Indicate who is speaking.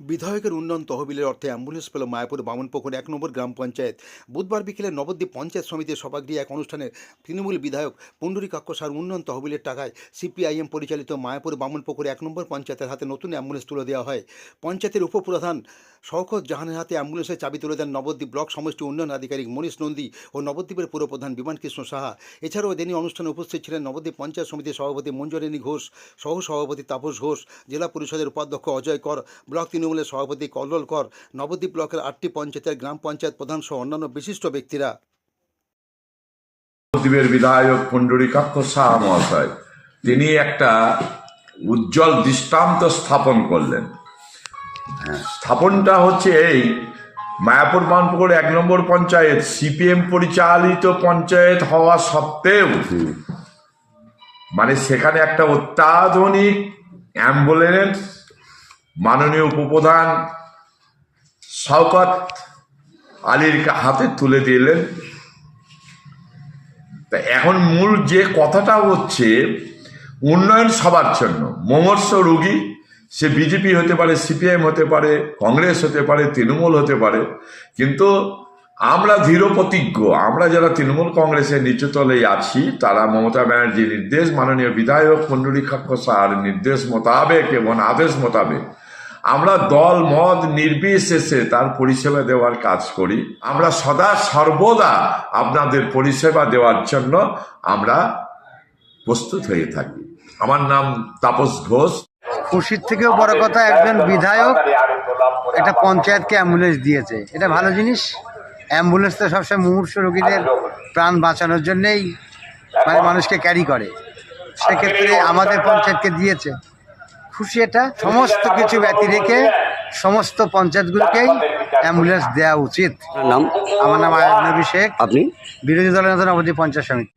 Speaker 1: বিধায়কের উন্নয়ন তহবিলের অর্থে অ্যাম্বুলেন্স পেল মায়াপুর বামনপুকুর এক নম্বর গ্রাম পঞ্চায়েত। বুধবার বিকেলে নবদ্বীপ পঞ্চায়েত সমিতির সভাগৃহে এক অনুষ্ঠানে তৃণমূল বিধায়ক পুণ্ডরীকাক্ষ সার উন্নয়ন তহবিলের টাকায় সিপিআইএম পরিচালিত মায়াপুর বামনপুকুর এক নম্বর পঞ্চায়েতের হাতে নতুন অ্যাম্বুলেন্স তুলে দেওয়া হয়। পঞ্চায়েতের উপপ্রধান শওকত জাহানের হাতে অ্যাম্বুলেন্সের চাবি তুলে দেন নবদ্বীপ ব্লক সমষ্টি উন্নয়ন আধিকারিক মনীষ নন্দী ও নবদ্বীপের পুরপ্রধান বিমান কৃষ্ণ সাহা। এছাড়াও এদিনই অনুষ্ঠানে উপস্থিত ছিলেন নবদ্বীপ পঞ্চায়েত সমিতির সভাপতি মঞ্জরিনী ঘোষ সহ সভাপতি তাপস ঘোষ, জেলা পরিষদের উপাধ্যক্ষ অজয় কর, ব্লক তৃণমূলের সভাপতি কল্লোল কর নবদ্বীপ ব্লকের আটটি পঞ্চায়েতের গ্রাম পঞ্চায়েত প্রধান সহ অন্যান্য বিশিষ্ট ব্যক্তিরা।
Speaker 2: নবদ্বীপের বিধায়ক পুণ্ডরীকাক্ষ শাহ মহাশয় তিনি একটা উজ্জ্বল দৃষ্টান্ত স্থাপন করলেন। স্থাপনটা হচ্ছে এই মায়াপুর বানপুকুর এক নম্বর পঞ্চায়েত সিপিএম পরিচালিত পঞ্চায়েত হওয়া সত্ত্বেও মানে সেখানে একটা অত্যাধুনিক অ্যাম্বুলেন্স মাননীয় উপপ্রধান শওকত আলীর হাতে তুলে দিলেন। তা এখন মূল যে কথাটা হচ্ছে, উন্নয়ন সবার জন্য। মমর্ষ রোগী, সে বিজেপি হতে পারে সিপিআইএম হতে পারে, কংগ্রেস হতে পারে, তৃণমূল হতে পারে। কিন্তু আমরা ধীর প্রতিজ্ঞ আমরা যারা তৃণমূল কংগ্রেসের নিচুতলে আছি, তারা মমতা ব্যানার্জির নির্দেশ, মাননীয় বিধায়ক পুণ্ডরীকাক্ষ সাহার নির্দেশ মোতাবেক এবং আদেশ মোতাবেক আমরা দল মদ নির্বিশেষে তার পরিষেবা দেওয়ার কাজ করি। আমরা সদা সর্বদা আপনাদের পরিষেবা দেওয়ার জন্য আমরা প্রস্তুত হয়ে থাকি। আমার নাম তাপস ঘোষ।
Speaker 3: খুশির থেকেও বড় কথা, একজন বিধায়ক একটা পঞ্চায়েতকে অ্যাম্বুলেন্স দিয়েছে। এটা ভালো জিনিস। অ্যাম্বুলেন্স তো সবসময় মুমূর্ষ রোগীদের প্রাণ বাঁচানোর জন্যেই মানে মানুষকে ক্যারি করে। সেক্ষেত্রে আমাদের পঞ্চায়েতকে দিয়েছে। খুশি এটা। সমস্ত কিছু ব্যতি রেখে সমস্ত পঞ্চায়েতগুলোকেই অ্যাম্বুলেন্স দেওয়া উচিত।
Speaker 4: নাম?
Speaker 3: আমার নাম আয়াত নবী শেখ
Speaker 4: আপনি?
Speaker 3: বিরোধী দলের নেতা নবদ্বীপ পঞ্চায়েত সমিতি।